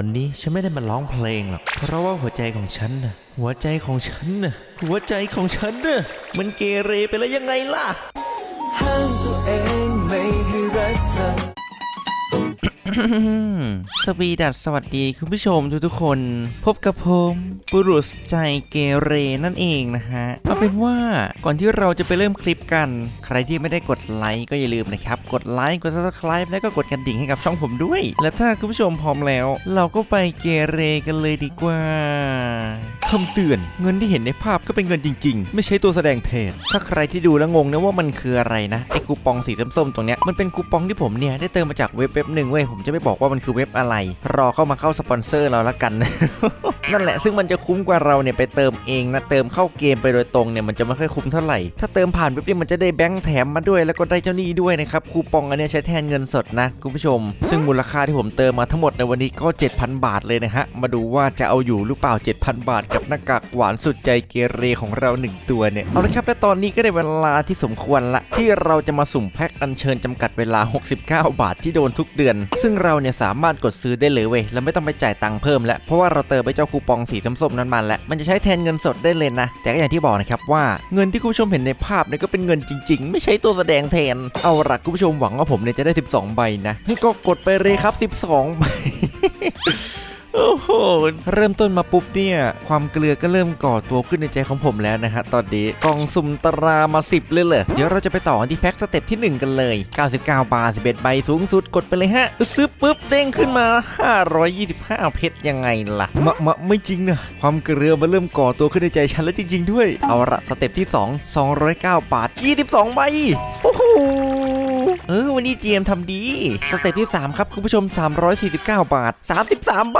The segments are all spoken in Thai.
วันนี้ฉันไม่ได้มาร้องเพลงหรอก เพราะว่าหัวใจของฉันน่ะ หัวใจของฉันน่ะ หัวใจของฉันน่ะ มันเกเรไปแล้วยังไงล่ะ ห้ามตัวเอง สวีดัสสวัสดีคุณผู้ชมทุกๆคน พบกับผมบุรุษใจเกเรนั่นเองนะฮะเอาเป็นว่าก่อนที่เราจะไปเริ่มคลิปกัน ใครที่ไม่ได้กดไลค์ก็อย่าลืมนะครับ กดไลค์กด subscribe แล้วก็กดกระดิ่งให้กับช่องผมด้วย และถ้าคุณผู้ชมพร้อมแล้ว เราก็ไปเกเรกันเลยดีกว่า คำเตือนเงินที่เห็นในภาพก็เป็นเงินจริง ๆ ไม่ใช่ตัวแสดงแทนถ้าใครที่ดูแล้วงงนะว่ามันคืออะไรนะไอ้คูปองสีส้มๆตรงเนี้ยมันเป็นคูปองที่ผมเนี่ยได้เติมมาจากเว็บเว็บหนึ่งเว้ยผมจะไม่บอกว่ามันคือเว็บอะไร รอเข้ามาเข้าสปอนเซอร์เราละกัน นั่นแหละซึ่งมันจะคุ้มกว่าเราเนี่ยไปเติมเองนะเติมเข้าเกมไปโดยตรงเนี่ยมันจะไม่ค่อยคุ้มเท่าไหร่ถ้าเติมผ่านเว็บเนี่ยมันจะได้แบงค์แถมมาด้วย แล้วก็ได้เจ้าหนี้ด้วยนะครับคูปองอันเนี้ยใช้แทนเงินสดนะคุณผู้ชม ซึ่งมูลค่าที่ผมเติมมาทั้งหมดในวันนี้ก็ 7,000 บาทเลยนะฮะมาดูว่าจะเอาอยู่หรือเปล่า 7,000 บาทกับหน้ากากหวานสุดใจเกเรของเราหนึ่งตัวเนี่ย เอาละครับและตอนนี้ก็ได้เวลาที่สมควรละ ที่เราจะมาสุ่มแพ็คอัญเชิญจำกัดเวลา 69 บาทที่โดนทุกเดือน ซึ่งเราเนี่ยสามารถกดซื้อได้เลยเว้ยเราไม่ต้องไปจ่ายตังค์เพิ่มแล้วเพราะว่าเราเติมไปเจ้าคูปองสีส้มๆนั้นมาแล้วมันจะใช้แทนเงินสดได้เลยนะ แต่ก็อย่างที่บอกนะครับว่าเงินที่คุณผู้ชมเห็นในภาพเนี่ยก็เป็นเงินจริง ๆ ไม่ใช่ตัวแสดงแทน เอาละคุณผู้ชมหวังว่าผมเนี่ยจะได้ 12 ใบนะก็กดไปเลยครับ 12 ใบ โอ้โหเริ่มต้นมาปุ๊บเนี่ย ความเกลือก็เริ่มก่อตัวขึ้นในใจของผมแล้วนะฮะตอนนี้กล่องสุ่มตรามา 10 เลยเหรอเดี๋ยวเราจะไปต่อที่แพ็คสเต็ปที่ 1 กันเลย 99 บาท 11 ใบสูงสุดกดไปเลยฮะ ซื้อปุ๊บเด้งขึ้นมา 525 เพชรยังไงล่ะมะมะไม่จริงนะ ความเกลือมันเริ่มก่อตัวขึ้นในใจฉันแล้วจริง ๆ ด้วย เอาละสเต็ปที่ 2 209 บาท 22 ใบโอ้โห เออวันนี้ GM ทำดีสเต็ปที่ 3 ครับ คุณผู้ชม 349 บาท 33ใบ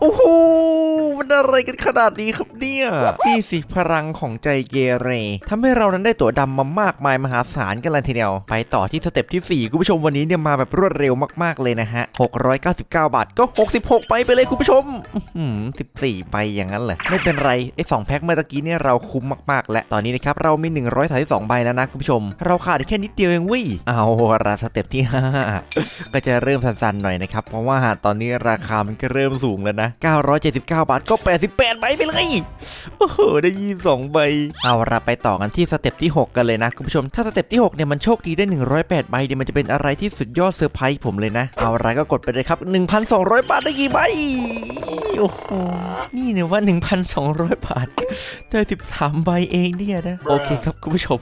โอ้โหมันอะไรกันขนาดนี้ครับเนี่ยนี่สิพลังของใจเกเรทำให้เรานั้นได้ตั๋วดำมามากมายมหาศาลกันเลยทีเดียว ไปต่อที่สเต็ปที่ 4 คุณผู้ชมวันนี้เนี่ยมาแบบรวดเร็วมากๆเลยนะฮะ 699 บาทก็ 66 ไปไปเลยคุณผู้ชมอืม14 ไปอย่างนั้นเหรอไม่เป็นไรไอ้2แพ็คเมื่อกี้เนี่ยเราคุ้มมากๆ และตอนนี้นะครับเรามี132ใบแล้วนะคุณผู้ชม เราขาดแค่นิดเดียวเองวิเอาละสเต็ปที่ 5 ก็จะเริ่มสั้นๆหน่อยนะครับ เพราะว่าตอนนี้ราคามันก็เริ่มสูงแล้วนะ 979 บาทก็ 88ใบไปเลย โอ้โห ได้22ใบ เอาละไปต่อกันที่สเต็ปที่ 6 กันเลยนะ คุณผู้ชม ถ้าสเต็ปที่ 6 เนี่ย มันโชคดีได้ 108 ใบเนี่ยมันจะเป็นอะไรที่สุดยอดเซอร์ไพรส์ผมเลยนะ เอาละก็กดไปเลยครับ 1,200 บาทได้กี่ใบ โอ้โห นี่เนี่ยว่า 1,200 บาท ได้ 13 ใบเองเนี่ยนะ โอเคครับคุณผู้ชม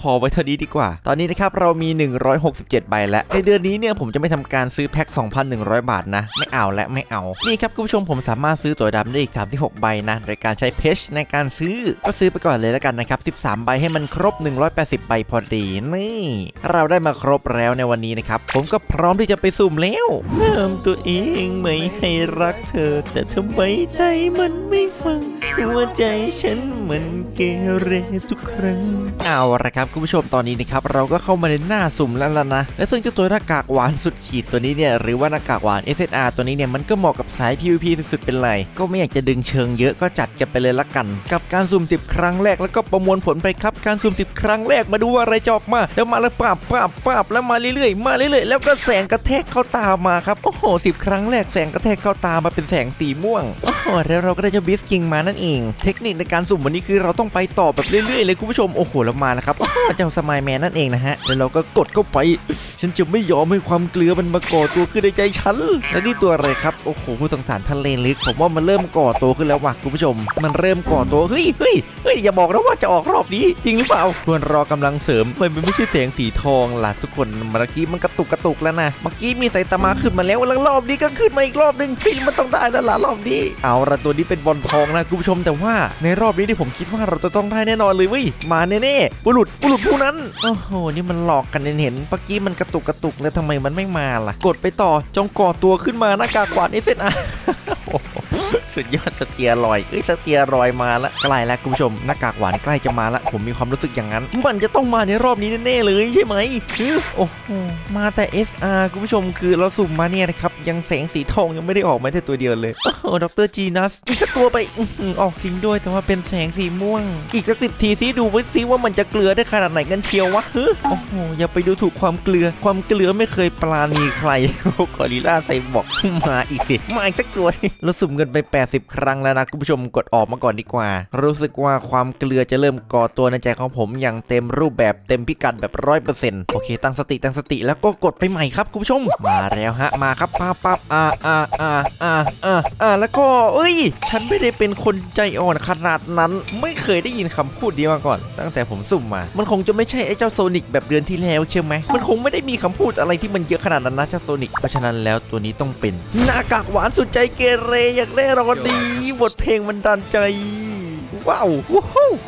พอไว้เท่านี้ดีกว่า ตอนนี้นะครับเรามี 167 ใบแล้ว ในเดือนนี้เนี่ยผมจะไม่ทำการซื้อแพ็ค 2,100 บาทนะ ไม่เอาและไม่เอา นี่ครับคุณผู้ชมผมสามารถซื้อตั๋วดำได้อีก 36 ใบนะ โดยการใช้เพชในการซื้อ ก็ซื้อไปก่อนเลยแล้วกันนะครับ 13 ใบให้มันครบ 180 ใบพอดี นี่ เราได้มาครบแล้วในวันนี้นะครับ ผมก็พร้อมที่จะไปสุ่มแล้วห้ามตัวเองไม่ให้รักเธอ แต่ทำไมใจมันไม่ฟังหัวใจฉันมันเกเรทุกครั้ง เอาละครับคุณผู้ชมตอนนี้นะครับเราก็เข้ามาในหน้าสุ่มแล้วล่ะนะ และซึ่งเจ้าตัวหน้ากากหวานสุดขีดตัวนี้เนี่ยหรือว่าหน้ากากหวาน SSR ตัวนี้เนี่ยมันก็เหมาะกับสาย PVP สุดๆเป็นไร ก็ไม่อยากจะดึงเชิงเยอะก็จัดกันไปเลยละกัน กับการสุ่ม 10 ครั้งแรกแล้วก็ประมวลผลไปครับการสุ่ม 10 ครั้งแรกมาดูว่าอะไรจอกมา แล้วมาแล้วปราบปราบปราบแล้วมาเรื่อยๆ มาเรื่อยๆ แล้วก็แสงกระแทกเข้าตามาครับโอ้โห10ครั้งแรกแสงกระแทกเข้าตามาเป็นแสงสีม่วงโอ้โหแล้วเราก็ได้เจ้าบิสคิงมานั่นเอง เทคนิคในการสุ่มวันนี้คือเราต้องไปต่อแบบเรื่อยๆเลยคุณผู้ชมโอ้โหแล้วมาแล้วครับเจ้าสมายแมนนั่นเองนะฮะแล้วเราก็กดเข้าไป ฉันจะไม่ยอมให้ความเกลือมันมาก่อตัวขึ้นในใจฉันและนี่ตัวอะไรครับโอ้โหผู้สงสารทะเลลึกผมว่ามันเริ่มก่อตัวขึ้นแล้วว่ะคุณผู้ชม มันเริ่มก่อตัวเฮ้ยเฮ้ยเฮ้ยอย่าบอกนะว่าจะออกรอบนี้จริงหรือเปล่าควรรอกำลังเสริมมันไม่ใช่แสงสีทองล่ะทุกคนเมื่อกี้มันกระตุกกระตุกแล้วนะเมื่อกี้มีไซตามะขึ้นมาแล้วแล้วรอบนี้ก็ขึ้นมาอีกรอบหนึ่งพี่มันต้องได้แล้วล่ะรอบนี้ เอาละตัวนี้เป็นบอลทองนะคุณผู้ชมแต่ว่าในรอบนี้ที่ผมคิดว่าเราจะต้องได้แน่นอนเลยเว้ยมาแน่ๆบุรุษบุรุษผู้นั้น โอ้โห นี่มันหลอกกันเห็นๆเมื่อกี้มันกระตุกกระตุกแล้วทำไมมันไม่มาล่ะ กดไปต่อจงก่อตัวขึ้นมาหน้ากากหวานเอสเอ็นอา สุดยอดสเตียรอยเอ้ยสเตียรอยมาละใกล้แล้วคุณผู้ชมหน้ากากหวานใกล้จะมาละผมมีความรู้สึกอย่างนั้น มันจะต้องมาในรอบนี้แน่ๆเลยใช่ไหมฮึโอ้โหมาแต่ SR คุณผู้ชมคือเราสุ่มมาเนี่ยนะครับยังแสงสีทองยังไม่ได้ออกมาแต่ตัวเดียวเลยโอ้โหดรจีนัสอีกสักตัวไปออหืออกจริงด้วยแต่ว่าเป็นแสงสีม่วง อีกสักสิบทีซิดูไว้ซิว่ามันจะเกลือได้ขนาดไหนกันเชียววะฮึโอ้โหอย่าไปดูถูกความเกลือ ความเกลือไม่เคยปราณีใครโอ้กอริล่าไซบอกมาอีกสิมาอีกสักตัวเราสุ่มกันไป80 ครั้งแล้วนะคุณผู้ชมกดออกมาก่อนดีกว่า รู้สึกว่าความเกลือจะเริ่มก่อตัวในใจของผมอย่างเต็มรูปแบบเต็มพิกัดแบบร้อยเปอร์เซ็นต์โอเคตั้งสติตั้งสติแล้วก็กดไปใหม่ครับคุณผู้ชม มาแล้วฮะมาครับปั๊บปั๊บอ่าอ่าอ่าอ่าอ่าอ่าแล้วก็เอ้ย ฉันไม่ได้เป็นคนใจอ่อนขนาดนั้น ไม่เคยได้ยินคำพูดนี้มาก่อน ตั้งแต่ผมสุ่มมา มันคงจะไม่ใช่ไอ้เจ้าโซนิกแบบเดือนที่แล้วใช่ไหมมันคงไม่ได้มีคำพูดอะไรที่มันเยอะขนาดนั้นนะเจ้าโซนิกเพราะฉะนั้นแล้วตัวนี้ต้องเป็นหน้ากากหวานสุดใจเกเรอย่างแน่นอวันดีบทเพลงมันดันใจ ว้าว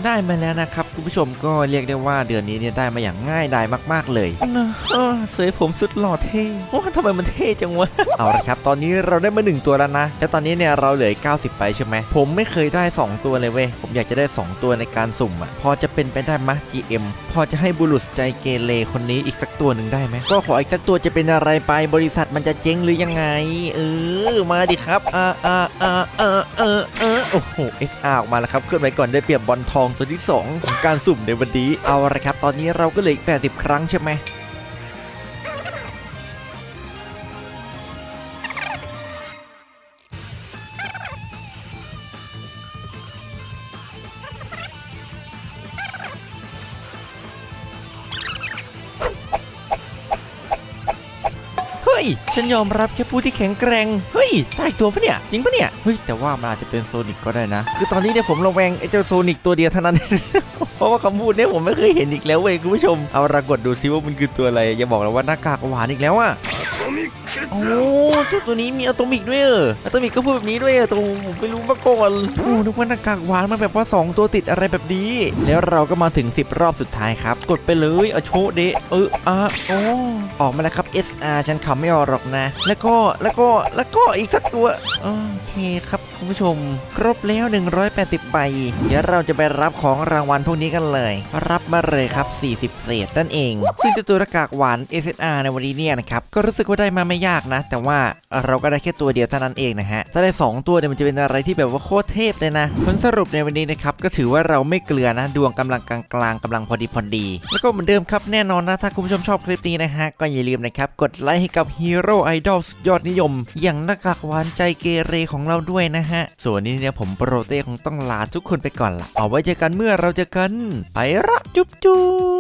ได้มาแล้วนะครับคุณผู้ชมก็เรียกได้ว่าเดือนนี้เนี่ยได้มาอย่างง่ายดายมาก ๆ เลยนะเสยผมสุดหล่อเท่ว่าทำไมมันเท่จังวะเอาละครับ ตอนนี้เราได้มา 1 ตัวแล้วนะแต่ตอนนี้เนี่ยเราเหลืออก90 ไปใช่ไหมผมไม่เคยได้ 2 ตัวเลยเว้ยผมอยากจะได้ 2 ตัวในการสุ่มอะพอจะเป็นไปได้มะ GM พอจะให้บุรุษใจเกเรคนนี้อีกสักตัวหนึ่งได้ไหมก็ขออีกสักตัวจะเป็นอะไรไปบริษัทมันจะเจ๊งหรือยังไง เออมาดิครับอ่าอ่าอ่าอ่าอ่าอ่า โอ้โห SR ออกมาแล้วครับเคลื่อนไหวก่อนได้เปรียบบอลทองตัวที่ 2 ของการสุ่มในวันนี้เอาละครับ ตอนนี้เราก็เหลืออีก 80 ครั้งใช่ไหม ฮ้ย ฉันยอมรับแค่ผู้ที่แข็งแกร่ง เฮ้ยได้ตัวปะเนี่ย จริงปะเนี่ย เฮ้ย แต่ว่ามันอาจจะเป็นโซนิกก็ได้นะ คือตอนนี้เนี่ยผมระแวงไอ้เจ้าโซนิกตัวเดียวเท่านั้น เพราะว่าคำพูดเนี้ผมไม่เคยเห็นอีกแล้วเว้ยคุณผู้ชม เอารากดดูซิว่ามันคือตัวอะไร อย่าบอกนะว่าหน้ากากหวานอีกแล้วอะ โอ้เจ้าตัวนี้มีอะโตมิกด้วยเอออะโตมิกก็พูดแบบนี้ด้วยเออตัวผมไม่รู้มาก่อนโอ้นึกว่าหน้ากากหวานมาแบบว่า 2 ตัวติดอะไรแบบนี้ แล้วเราก็มาถึง 10 รอบสุดท้ายครับ กดไปเลยอะโชเดะเอออะโอ้ออกมาแล้วครับ SR ฉันคำไม่ออกหรอกนะ แล้วก็แล้วก็แล้วก็อีกสักตัวโอเคครับคุณผู้ชม ครบแล้ว 180ใบเดี๋ยวเราจะไปรับของรางวัลพวกนี้กันเลย รับมาเลยครับ 40 เศษนั่นเอง ซึ่งเจ้าตัวหน้ากากหวาน SR ในวันนี้เนี่ยนะครับก็รู้สึกว่าได้มาไม่ยากนะ แต่ว่าเราก็ได้แค่ตัวเดียวเท่านั้นเองนะฮะ ถ้าได้ 2 ตัวเนี่ยมันจะเป็นอะไรที่แบบว่าโคตรเทพเลยนะ ผลสรุปในวันนี้นะครับก็ถือว่าเราไม่เกลือนะ ดวงกำลังกลางๆกำลังพอดีพอดี แล้วก็เหมือนเดิมครับแน่นอนนะ ถ้าคุณผู้ชมชอบคลิปนี้นะฮะ ก็อย่าลืมนะครับ กดไลค์ให้กับฮีโร่ไอดอลยอดนิยม อย่างน้ากากหวานใจเกเรของเราด้วยนะฮะ ส่วนนี้เนี่ยผมโปรเต้คงต้องลาทุกคนไปก่อนละเอาไว้เจอกันเมื่อเราเจอกัน ไปละจุ๊บจุ๊บ